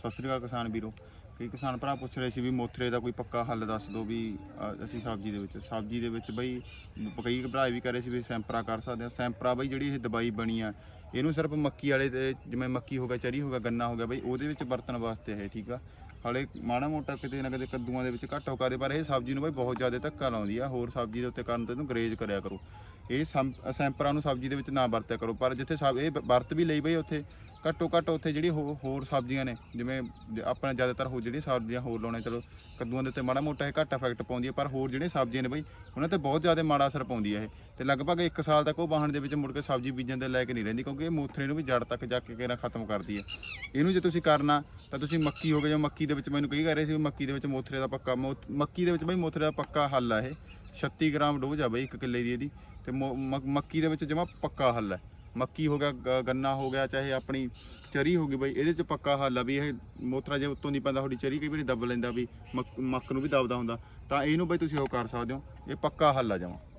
ਸਤਿ ਸ੍ਰੀ ਅਕਾਲ ਕਿਸਾਨ ਵੀਰੋ। ਕਈ ਕਿਸਾਨ ਭਰਾ ਪੁੱਛ ਰਹੇ ਸੀ ਵੀ ਮੋਥਰੇ ਦਾ ਕੋਈ ਪੱਕਾ ਹੱਲ ਦੱਸ ਦਿਓ ਵੀ ਅ, ਅਸੀਂ ਸਬਜ਼ੀ ਦੇ ਵਿੱਚ। ਸਬਜ਼ੀ ਦੇ ਵਿੱਚ ਬਈ ਕਈ ਭਰਾ ਵੀ ਕਰੇ ਸੀ ਵੀ ਸੈਂਪਰਾ ਕਰ ਸਕਦੇ ਆ ਸੈਂਪਰਾ ਬਈ ਜਿਹੜੀ ਇਹ ਦਵਾਈ ਬਣੀ ਆ ਇਹਨੂੰ ਸਿਰਫ ਮੱਕੀ ਵਾਲੇ ਤੇ ਜਿਵੇਂ ਮੱਕੀ ਹੋ ਗਿਆ ਚਰੀ ਹੋ ਗਿਆ ਗੰਨਾ ਹੋ ਗਿਆ ਬਈ ਉਹਦੇ ਵਿੱਚ ਵਰਤਣ ਵਾਸਤੇ ਹੈ ਠੀਕ ਆ? ਹਾਲੇ ਮਾੜਾ ਮੋਟਾ ਕਿਤੇ ਨਾ ਕਿਤੇ ਕੱਦੂਆਂ ਦੇ ਵਿੱਚ ਘੱਟ ਹੋ ਕਰਦੇ ਪਰ ਇਹ ਸਬਜ਼ੀ ਨੂੰ ਬਈ ਬਹੁਤ ਜ਼ਿਆਦਾ ਧੱਕਾ ਲਾਉਂਦੀ ਆ। ਹੋਰ ਸਬਜ਼ੀ ਦੇ ਉੱਤੇ ਕਰਨ ਤੇ ਇਹਨੂੰ ਗਰੇਜ ਕਰਿਆ ਕਰੋ। ਇਹ ਸੈਂਪ- ਸੈਂਪਰਾਂ ਨੂੰ ਸਬਜ਼ੀ ਦੇ ਵਿੱਚ ਨਾ ਵਰਤਿਆ ਕਰੋ ਪਰ ਜਿੱਥੇ ਸਬ ਇਹ ਵਰਤ ਵੀ ਲਈ ਬਈ ਉੱਥੇ। ਘੱਟੋ ਘੱਟ ਉੱਥੇ ਜਿਹੜੀ ਹੋ- ਹੋਰ ਸਬਜ਼ੀਆਂ ਨੇ, ਜਿਵੇਂ ਜ- ਆਪਣਾ ਜ਼ਿਆਦਾਤਰ ਹੋ ਜਿਹੜੀਆਂ ਸਬਜ਼ੀਆਂ ਹੋਰ ਲਾਉਣੇ, ਚਲੋ ਕੱਦੂਆਂ ਦੇ ਉੱਤੇ ਮਾੜਾ ਮੋਟਾ ਇਹ ਘੱਟ ਇਫੈਕਟ ਪਾਉਂਦੀ ਹੈ, ਪਰ ਹੋਰ ਜਿਹੜੀਆਂ ਸਬਜ਼ੀਆਂ ਨੇ ਬਈ, ਉਹਨਾਂ ਤੇ ਬਹੁਤ ਜ਼ਿਆਦਾ ਮਾੜਾ ਅਸਰ ਪਾਉਂਦੀ ਹੈ ਇਹ। ਤੇ ਲਗਭਗ 1 ਸਾਲ ਤੱਕ ਉਹ ਵਾਹਣ ਦੇ ਵਿੱਚ ਮੁੜ ਕੇ ਸਬਜ਼ੀ ਬੀਜਣ ਦੇ ਲਾਇਕ ਨਹੀਂ ਰਹਿੰਦੀ, ਕਿਉਂਕਿ ਇਹ ਮੋਥਰੇ ਨੂੰ ਵੀ ਜੜ ਤੱਕ ਜਾ ਕੇ ਕਿਹੜਾ ਖਤਮ ਕਰਦੀ ਹੈ। ਇਹਨੂੰ ਜੇ ਤੁਸੀਂ ਕਰਨਾ, ਤਾਂ ਤੁਸੀਂ ਮੱਕੀ ਹੋ ਗਏ, ਜਾਂ ਮੱਕੀ ਦੇ ਵਿੱਚ ਮੈਨੂੰ ਕਹੀ ਕਰ ਰਹੇ ਸੀ ਵੀ ਮੱਕੀ ਦੇ ਵਿੱਚ ਮੋਥਰੇ ਦਾ ਪੱਕਾ, ਮੋ- ਮੱਕੀ ਦੇ ਵਿੱਚ ਬਈ ਮੋਥਰੇ ਦਾ ਪੱਕਾ ਹੱਲ ਆ ਇਹ। 36 ਗ੍ਰਾਮ ਡੋਜ਼ ਆ ਬਈ 1 ਕਿੱਲੇ ਦੀ ਇਹਦੀ, ਤੇ ਮੋ- ਮ- ਮੱਕੀ ਦੇ ਵਿੱਚ ਜਮਾ ਪੱਕਾ ਹੱਲ ਹੈ। ਮੱਕੀ ਹੋ ਗਿਆ, ਗ- ਗੰਨਾ ਹੋ ਗਿਆ, ਚਾਹੇ ਆਪਣੀ ਚਰੀ ਹੋ ਗਈ ਬਈ, ਇਹਦੇ ਚ ਪੱਕਾ ਹੱਲ ਆ ਵੀ ਇਹ ਮੋਥਰਾ ਜੇ ਉੱਤੋਂ ਨਹੀਂ ਪੈਂਦਾ, ਤੁਹਾਡੀ ਚਰੀ ਕਈ ਵਾਰੀ ਦੱਬ ਲੈਂਦਾ ਵੀ, ਮੱਕ ਮੱਕ ਨੂੰ ਵੀ ਦੱਬਦਾ ਹੁੰਦਾ। ਤਾਂ ਇਹਨੂੰ ਬਈ ਤੁਸੀਂ ਉਹ ਕਰ ਸਕਦੇ ਹੋ, ਇਹ ਪੱਕਾ ਹੱਲ ਆ ਜਾਵਾਂ